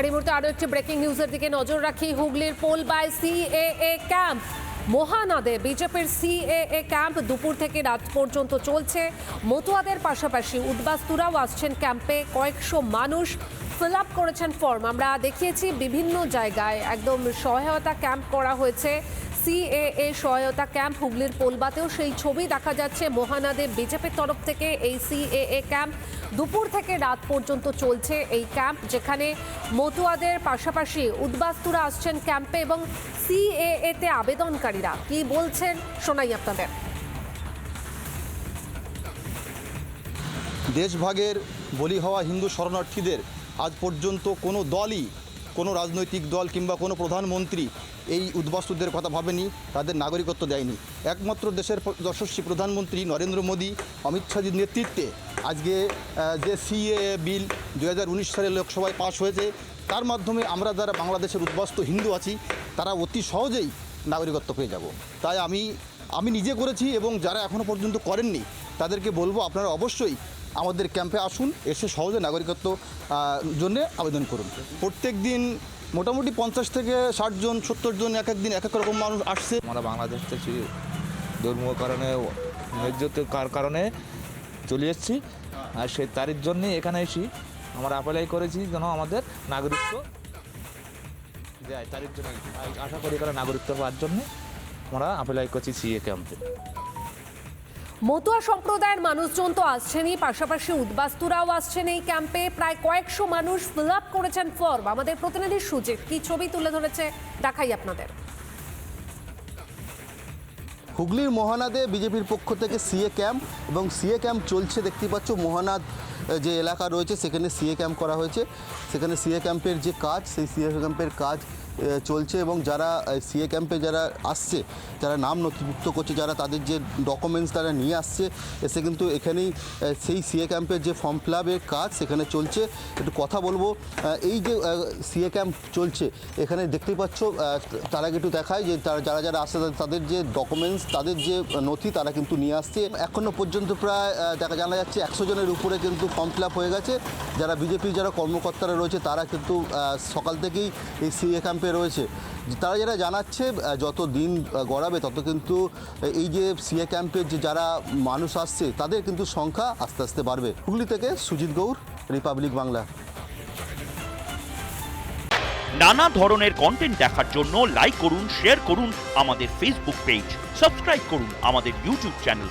আর এই মুহূর্তে আরও একটি ব্রেকিং নিউজের দিকে নজর রাখি। হুগলির পোল বাই সিএএ ক্যাম্প মহানাদে বিজেপির সিএএ ক্যাম্প দুপুর থেকে রাত পর্যন্ত চলছে। মতুয়াদের পাশাপাশি উদ্বাস্তুরাও আসছেন ক্যাম্পে কয়েকশো মানুষ ফিল আপ করেছেন ফর্ম আমরা দেখিয়েছি বিভিন্ন জায়গায় একদম সহায়তা ক্যাম্প করা হয়েছে। সিএএ সহায়তা ক্যাম্প হুগলির পোলবাতেও সেই ছবি দেখা যাচ্ছে। মহানাদে বিজেপির তরফ থেকে এই সিএএ ক্যাম্প দুপুর থেকে রাত পর্যন্ত চলছে এই ক্যাম্প, যেখানে মতুয়াদের পাশাপাশি উদ্বাস্তুরা আসছেন ক্যাম্পে এবং সিএএ তে আবেদনকারীরা। কি বলছেন শোনাই আপনাদের। দেশভাগের বলি হওয়া হিন্দু শরণার্থীদের আজ পর্যন্ত কোনো দলই, কোনো রাজনৈতিক দল কিংবা কোনো প্রধানমন্ত্রী এই উদ্বাস্তুদের কথা ভাবেনি, তাদের নাগরিকত্ব দেয়নি। একমাত্র দেশের যশস্বী প্রধানমন্ত্রী নরেন্দ্র মোদী, অমিত শাহজির নেতৃত্বে আজকে যে সিএ বিল দু সালে লোকসভায় পাশ হয়েছে, তার মাধ্যমে আমরা যারা বাংলাদেশের উদ্বাস্তু হিন্দু আছি, তারা অতি সহজেই নাগরিকত্ব পেয়ে যাব। তাই আমি আমি নিজে করেছি এবং যারা এখনও পর্যন্ত করেননি, তাদেরকে বলব আপনারা অবশ্যই আমাদের ক্যাম্পে আসুন, এসে সহজে নাগরিকত্ব জন্য আবেদন করুন। প্রত্যেক দিন মোটামুটি পঞ্চাশ থেকে ষাট জন, সত্তর জন এক এক দিন এক এক রকম মানুষ আসছে। আমরা বাংলাদেশ থেকে ধর্মীয় কারণে ন্যায্যতার কারণে চলে এসেছি, আর সেই তারিখ জন্যে এখানে এসি আমরা অ্যাপ্লাই করেছি যেন আমাদের নাগরিকত্ব দেয় তারিখ জন্য আশা করি এখানে নাগরিকত্ব পাওয়ার জন্য আমরা অ্যাপ্লাই করছি সিএ ক্যাম্পে মতুয়া সম্প্রদায়ের মানুষজন তো আসছেনই, পাশাপাশি উদ্বাস্তুরাও আসছেন এই ক্যাম্পে। প্রায় কয়েকশো মানুষ ফিল আপ করেছেন ফর্ম আমাদের প্রতিনিধি সুজিত কি ছবি তুলে ধরেছে দেখাই আপনাদের। হুগলির মহানাদে বিজেপির পক্ষ থেকে সিএ ক্যাম্প এবং সিএ ক্যাম্প চলছে, দেখতে পাচ্ছ মহানাদ যে এলাকা রয়েছে, সেখানে সিএ ক্যাম্প করা হয়েছে। সেখানে সিএ ক্যাম্পের যে কাজ, সেই সিএ ক্যাম্পের কাজ চলছে এবং যারা সিএ ক্যাম্পে যারা আসছে, যারা নাম নথিভুক্ত করছে, যারা তাদের যে ডকুমেন্টস তারা নিয়ে আসছে, এসে কিন্তু এখানেই সেই সিএ ক্যাম্পের যে ফর্ম ফিলাপের কাজ সেখানে চলছে। একটু কথা বলব এই যে সিএ ক্যাম্প চলছে, এখানে দেখতেই পাচ্ছ তার একটু দেখায় যে তারা, যারা যারা আসছে, তাদের- যে ডকুমেন্টস তাদের যে নথি তারা কিন্তু নিয়ে আসছে। এখনও পর্যন্ত প্রায় দেখা, জানা যাচ্ছে একশো জনের উপরে কিন্তু ফর্ম ফিল হয়ে গেছে। যারা বিজেপির যারা কর্মকর্তারা রয়েছে, তারা কিন্তু সকাল থেকেই এই সিএ ক্যাম্পে রয়েছে। তারা যারা জানাচ্ছে যত দিন গড়াবে, তত কিন্তু এই যে সিএ ক্যাম্পের যে যারা মানুষ আসছে, তাদের কিন্তু সংখ্যা আস্তে আস্তে বাড়বে। হুগলি থেকে সুজিত গৌর, রিপাবলিক বাংলা। নানা ধরনের কন্টেন্ট দেখার জন্য লাইক করুন শেয়ার করুন আমাদের ফেসবুক পেজ সাবস্ক্রাইব করুন আমাদের ইউটিউব চ্যানেল